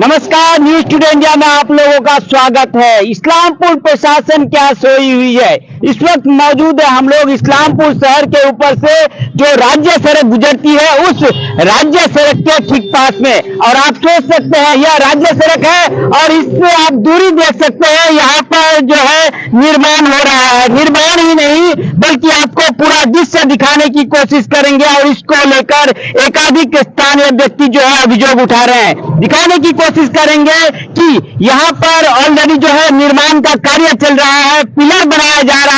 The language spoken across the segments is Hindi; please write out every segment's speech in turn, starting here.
नमस्कार न्यूज़ टूडे इंडिया में आप लोगों का स्वागत है। इस्लामपुर प्रशासन क्या सोई हुई है? इस वक्त मौजूद है हम लोग इस्लामपुर शहर के ऊपर से, जो राज्य सड़क गुजरती है, उस राज्य सड़क के ठीक पास में। और आप सोच सकते हैं, यह राज्य सड़क है, और इससे आप दूरी देख सकते हैं, यहाँ पर जो है निर्माण हो रहा है। निर्माण ही नहीं, बल्कि आपको पूरा दृश्य दिखाने की कोशिश करेंगे, और इसको लेकर एकाधिक स्थानीय व्यक्ति जो है अभियोग उठा रहे हैं। दिखाने की कोशिश करेंगे कि यहाँ पर ऑलरेडी जो है निर्माण का कार्य चल रहा है, पिलर बनाया जा रहा है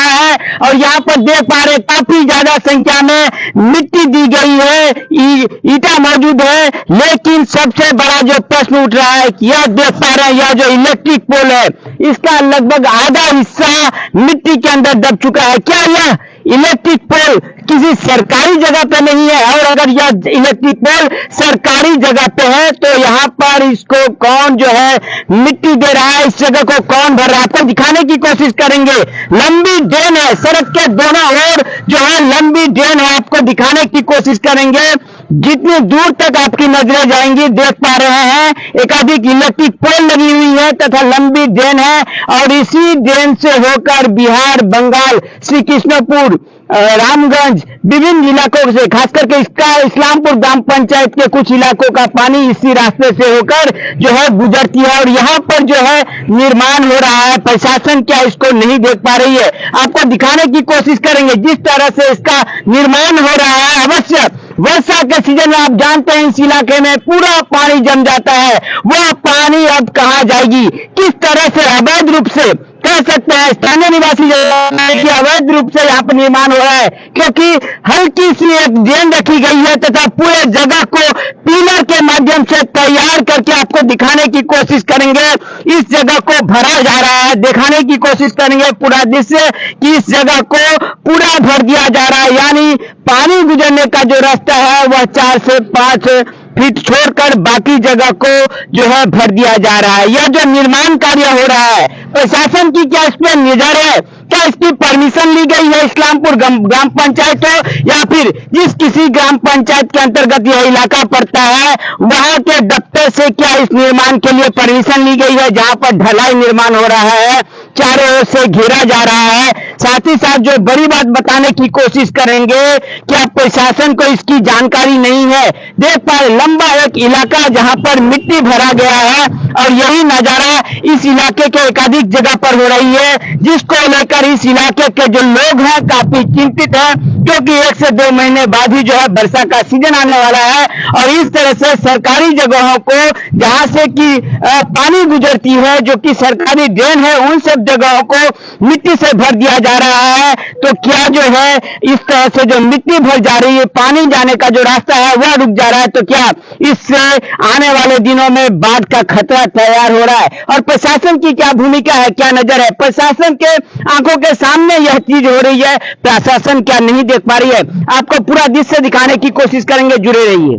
और यहाँ पर देख पा रहे काफ़ी ज़्यादा संख्या में मिट्टी दी गई है ईटा मौजूद है, लेकिन सबसे बड़ा जो प्रश्न उठ रहा है यह देख पा रहे हैं, यह जो इलेक्ट्रिक पोल है, इसका लगभग आधा हिस्सा मिट्टी के अंदर दब चुका है। क्या यह इलेक्ट्रिक पोल किसी सरकारी जगह पे नहीं है। और अगर यह इलेक्ट्रिक पोल सरकारी जगह पे है तो यहाँ पर इसको कौन जो है मिट्टी दे रहा है, इस जगह को कौन भर रहा है? आपको दिखाने की कोशिश करेंगे। लंबी ड्रेन है, सड़क के दोनों ओर जो है लंबी ड्रेन है। आपको दिखाने की कोशिश करेंगे। जितनी दूर तक आपकी नज़रें जाएँगी, देख पा रहे हैं, एकाधिक इलेक्ट्रिक पोल लगी हुई है तथा लंबी ड्रेन है और इसी ड्रेन से होकर बिहार, बंगाल, श्री कृष्णपुर रामगंज विभिन्न इलाकों से, खास करके इसका इस्लामपुर ग्राम पंचायत के कुछ इलाकों का पानी इसी रास्ते से होकर जो है गुजरती है और यहाँ पर जो है निर्माण हो रहा है। प्रशासन क्या इसको नहीं देख पा रही है? आपको दिखाने की कोशिश करेंगे जिस तरह से इसका निर्माण हो रहा है। अवश्य वर्षा के सीज़न में आप जानते हैं इस इलाके में पूरा पानी जम जाता है। वह पानी अब कहा जाएगी? किस तरह से अवैध रूप से कह सकते हैं, स्थानीय निवासी कि अवैध रूप से यहाँ पर निर्माण हो रहा है, क्योंकि हल्की सी एक ड्रेन रखी गई है तथा पूरे जगह को पिलर के माध्यम से तैयार करके आपको दिखाने की कोशिश करेंगे। इस जगह को भरा जा रहा है, दिखाने की कोशिश करेंगे पूरा दृश्य कि इस जगह को पूरा भर दिया जा रहा है, यानी पानी गुजरने का जो रास्ता है, वह चार से पाँच फीट छोड़कर बाकी जगह को जो है भर दिया जा रहा है। यह जो निर्माण कार्य हो रहा है, प्रशासन की क्या इस पर नज़र है? क्या इसकी परमिशन ली गई है इस्लामपुर ग्राम पंचायत हो या फिर जिस किसी ग्राम पंचायत के अंतर्गत यह इलाका पड़ता है, वहाँ के दफ्तर से क्या इस निर्माण के लिए परमिशन ली गई है? जहाँ पर ढलाई निर्माण हो रहा है, चारों ओर से घेरा जा रहा है। साथ ही साथ जो बड़ी बात बताने की कोशिश करेंगे कि क्या प्रशासन को इसकी जानकारी नहीं है। देख पा लंबा एक इलाका जहाँ पर मिट्टी भरा गया है। और यही नज़ारा इस इलाके के एकाधिक जगह पर हो रही है, जिसको लेकर इस इलाके के जो लोग हैं काफ़ी चिंतित हैं, क्योंकि एक से दो महीने बाद ही जो है वर्षा का सीज़न आने वाला है। और इस तरह से सरकारी जगहों को जहाँ से कि पानी गुजरती है, जो कि सरकारी ड्रेन है, उन सब जगहों को मिट्टी से भर दिया जा रहा है। तो क्या जो है इस तरह से जो मिट्टी भर जा रही है, पानी जाने का जो रास्ता है, वह रुक जा रहा है। तो क्या इससे आने वाले दिनों में बाढ़ का खतरा तैयार हो रहा है। और प्रशासन की क्या भूमिका है, क्या नज़र है? प्रशासन के आँखों के सामने यह चीज़ हो रही है, प्रशासन क्या नहीं देख पा रही है? आपको पूरा दृश्य दिखाने की कोशिश करेंगे, जुड़े रहिए।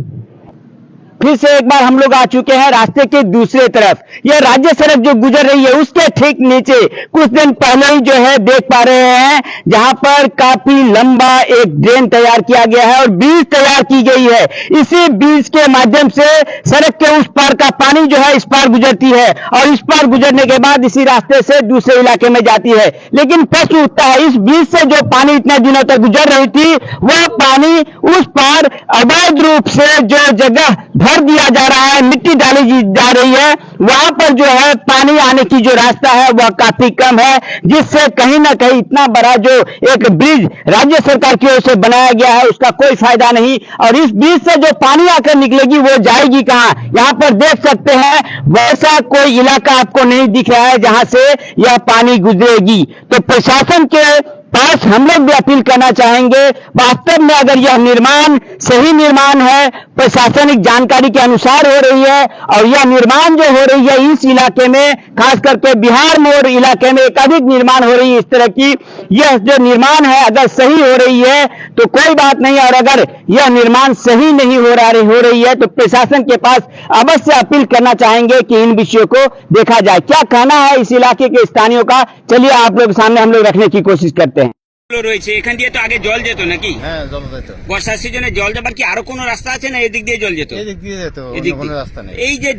फिर से एक बार हम लोग आ चुके हैं रास्ते के दूसरे तरफ़। यह राज्य सड़क जो गुजर रही है, उसके ठीक नीचे कुछ दिन पहले ही जो है देख पा रहे हैं, जहाँ पर काफ़ी लंबा एक ड्रेन तैयार किया गया है और बीज तैयार की गई है। इसी बीज के माध्यम से सड़क के उस पार का पानी जो है इस पार गुजरती है और इस पार गुजरने के बाद इसी रास्ते से दूसरे इलाके में जाती है। लेकिन प्रश्न उठता है, इस बीज से जो पानी इतने दिनों तक गुजर रही थी, वह पानी उस पार अवैध रूप से जो जगह भर दिया जा रहा है, मिट्टी डाली जा रही है, वहाँ पर जो है पानी आने की जो रास्ता है, वह काफ़ी कम है, जिससे कहीं ना कहीं इतना बड़ा जो एक ब्रिज राज्य सरकार की ओर से बनाया गया है, उसका कोई फ़ायदा नहीं। और इस ब्रिज से जो पानी आकर निकलेगी, वो जाएगी कहाँ? यहाँ पर देख सकते हैं, वैसा कोई इलाका आपको नहीं दिख रहा है, जहाँ से यह पानी गुजरेगी। तो प्रशासन के पास हम लोग भी अपील करना चाहेंगे, वास्तव में अगर यह निर्माण सही निर्माण है, प्रशासनिक जानकारी के अनुसार हो रही है, और यह निर्माण जो हो रही है इस इलाके में, खास करके बिहार मोड़ इलाके में एक अधिक निर्माण हो रही है, इस तरह की यह जो निर्माण है, अगर सही हो रही है तो कोई बात नहीं, और अगर यह निर्माण सही नहीं हो रहा, हो रही है तो प्रशासन के पास अवश्य अपील करना चाहेंगे कि इन विषयों को देखा जाए। क्या कहना है इस इलाके के स्थानियों का? चलिए आप लोग सामने हम लोग रखने की कोशिश करते हैं। রয়েছে এখান দিয়ে তো আগে জল যেত নাকি? হ্যাঁ জল যেত। বর্ষার সিজনে জল যাবার কি আরও কোনো রাস্তা আছে না এদিক দিয়ে জল যেত? এদিক দিয়ে যেত এদিক কোনো রাস্তা নেই। এই যে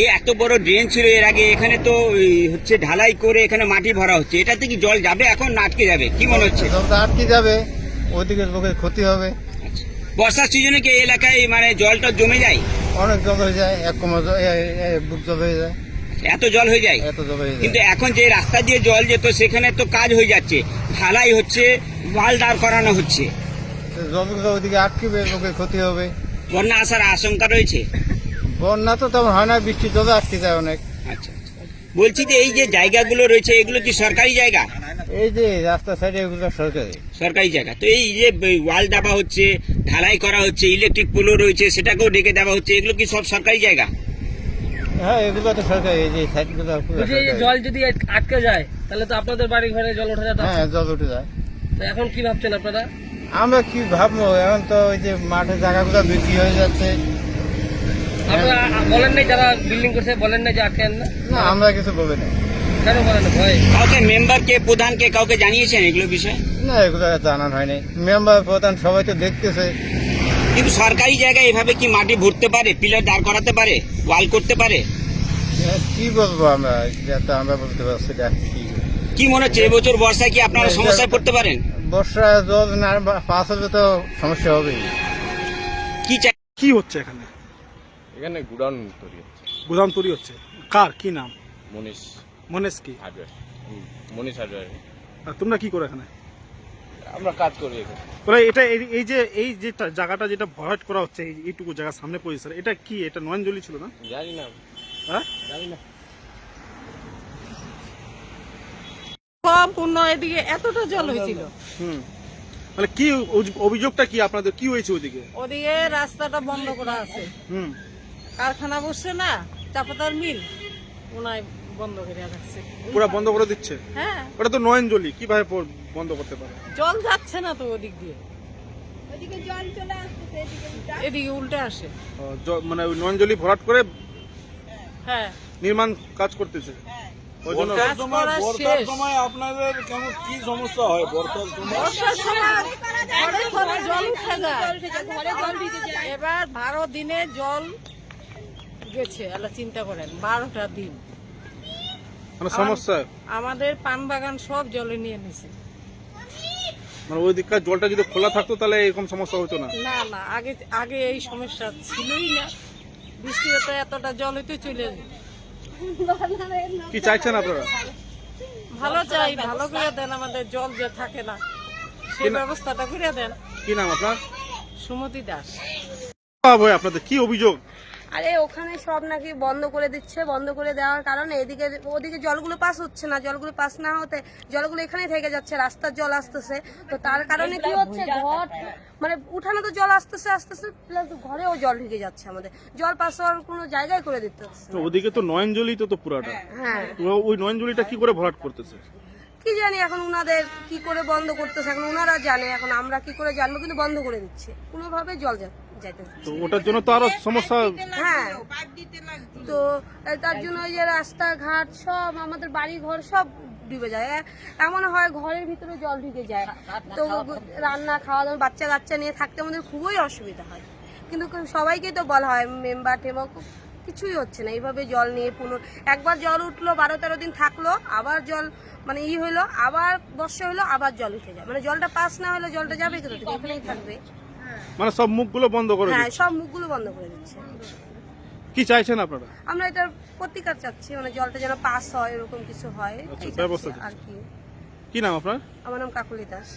এই এত বড় ড্রেন ছিল এর আগে এখানে তো হচ্ছে ঢালাই করে এখানে মাটি ভরা হচ্ছে। এটাতে কি জল যাবে এখন না আটকে যাবে? কি মনে হচ্ছে? আটকে যাবে ওইদিকে লোকের ক্ষতি হবে। বর্ষার সিজনে কি এলাকায় মানে জলটা জমে যায়? অনেক জল হয়ে যায় এক বুক জল হয়ে যায়। এত জল হয়ে যায়। কিন্তু এখন যে রাস্তা দিয়ে জল যেত সেখানে তো কাজ হয়ে যাচ্ছে। ঢালাই হচ্ছে মাল দাঁড় করানো হচ্ছে। ক্ষতি হবে। বন্যা আসার আশঙ্কা রয়েছে? বন্যা তো তেমন হয় না বৃষ্টির জলে আটকে যায় অনেক। আচ্ছা আচ্ছা। বলছি যে এই যে জায়গাগুলো রয়েছে এগুলো কি সরকারি জায়গা? এই যে রাস্তা সাইডে এগুলো সরকারি। সরকারি জায়গা। তো এই যে ওয়াল দেওয়া হচ্ছে ঢালাই করা হচ্ছে ইলেকট্রিক পোলও রয়েছে সেটাকেও ডেকে দেওয়া হচ্ছে এগুলো কি সব সরকারি জায়গা? হ্যাঁ এগুলো তো সরকারি এই যে সাইডগুলো বলছি এই যে জল যদি আটকে যায় তাহলে তো আপনাদের বাড়ি ঘরে জল হ্যাঁ জল উঠে যায়। তো এখন কি ভাবছেন আপনারা? আমরা কি ভাববো? এখন তো ওই যে মাঠের জায়গাগুলো বিক্রি হয়ে যাচ্ছে। আপনারা বলেন নাই যারা বিল্ডিং করছে বলেন নাই যে আটকেন না না আমরা কিছু বলি কেন বলেন না ভয় কাউকে মেম্বারকে প্রধানকে কাউকে জানিয়েছেন এগুলো বিষয়ে? না এগুলো জানান হয়নি। মেম্বার প্রধান সবাই তো দেখতেছে। কিন্তু সরকারি জায়গায় এভাবে কি মাটি ভরতে পারে পিলার দাঁড় করাতে পারে ওয়াল করতে পারে? এ, কি বলব আমরা? যেটা আমরা বলতে পারছি না কি। কি মনে হচ্ছে এবছর বর্ষায় কি আপনারা সমস্যায় পড়তে পারেন? বর্ষা জল না পাস হলে তো সমস্যা হবেই। কি চাই কি হচ্ছে এখানে? এখানে গুডাউন তৈরি হচ্ছে। গোদাম তৈরি হচ্ছে? কার কি নাম? মনীষ। মনেশ কি? হার্ডওয়্যার। মনীষ হার্ডওয়্যার। তোমরা কি করো এখানে? আমরা কাজ করি এখানে। এটা এই- এই যে এই যে জায়গাটা যেটা ভরাট করা হচ্ছে এই এইটুকু জায়গা সামনে পড়েছে এটা কি? এটা নয়নজলি ছিল না? জানি না। হ্যাঁ? জানি না। সম্পূর্ণ এদিকে এতটা জল হয়েছিল। হুম। মানে কি অভিযোগটা কি আপনাদের? কি হয়েছে ওইদিকে? ওদিকে রাস্তাটা বন্ধ করা আছে। হুম। কারখানা বসছে না চাপাতার মিল। ওনায় বন্ধ করে রাখছে পুরো বন্ধ করে দিচ্ছে? হ্যাঁ। ওটা তো নয়নজলি কীভাবে বন্ধ করতে পারে? জল যাচ্ছে না তো ওদিক দিয়ে। এদিকে উল্টে আসে। মানে ওই নয়নজলি ভরাট করে হ্যাঁ। নির্মাণ কাজ করতেছে? শেষ। আপনাদের কেমন কি সমস্যা হয়? বর্ষার সময় জল উঠে যায়। এবার বারো দিনে জল গেছে আল্লাহ চিন্তা করেন বারোটা দিন। মানে সমস্যা? আমাদের পান বাগান সব জলে নিয়ে নিছে। মানে ওই দিককার জলটা যদি খোলা থাকতো তাহলে এরকম সমস্যা হতো না? না না আগে আগে এই সমস্যা ছিলই না। বৃষ্টি হতে এতটা জল হইতে চলে যেত। কি চাইছেন আপনারা? ভালো চাই ভালো করে দেন আমাদের জল যে থাকে না সেই ব্যবস্থাটা করে দেন। কি নাম আপনার? সুমতি দাস। আপনাদের কি অভিযোগ? আরে ওখানে সব নাকি বন্ধ করে দিচ্ছে বন্ধ করে দেওয়ার কারণে এদিকে ওদিকে জলগুলো পাস হচ্ছে না জলগুলো পাস না হতে জলগুলো এখানে থেকে যাচ্ছে রাস্তার জল আসতেছে। তো তার কারণে কি হচ্ছে ঘর মানে উঠানে তো জল আসতেছে আসতেছে প্লাস ঘরেও জল ঢুকে যাচ্ছে আমাদের। জল পাস হওয়ার কোনো জায়গায় করে দিতে ওদিকে তো নয়নজলি তো তো পুরাটা। হ্যাঁ। ওই নয়নজলিটা কি করে ভরাট করতেছে? কি জানি এখন উনাদের কি করে বন্ধ করতেছে এখন ওনারা জানে এখন আমরা কি করে জানব কিন্তু বন্ধ করে দিচ্ছে। কোনোভাবে জল যা- যাইতে দিচ্ছে তো ওটার জন্য তো আরও সমস্যা হ্যাঁ। তো তার জন্য ওই যে রাস্তাঘাট সব আমাদের বাড়ি ঘর সব ডুবে যায়। এমন হয় ঘরের ভিতরে জল ঢুকে যায়। তো রান্না খাওয়া দাওয়া বাচ্চা কাচ্চা নিয়ে থাকতে আমাদের খুবই অসুবিধা হয়। কিন্তু ক- সবাইকেই তো বলা হয় মেম্বার টেম্বার কিছুই হচ্ছে না। এইভাবে জল নিয়ে পুনর একবার জল উঠল বারো তেরো দিন থাকল আবার জল মানে ই হলো আবার বর্ষা হলো আবার জল উঠে যায়। মানে জলটা পাস না হলে জলটা যাবে কোথা থেকে? এখানেই থাকবে। মানে সব মুখগুলো বন্ধ করে হ্যাঁ সব মুখগুলো বন্ধ করে দিচ্ছে। কি চাইছেন আপনারা? আমরা এটার প্রতিকার চাচ্ছি মানে জলটা যেন পাস হয় এরকম কিছু হয় আচ্ছা, ব্যবস্থা আর কি। কি নাম আপনার? আমার নাম কাকুলি দাস।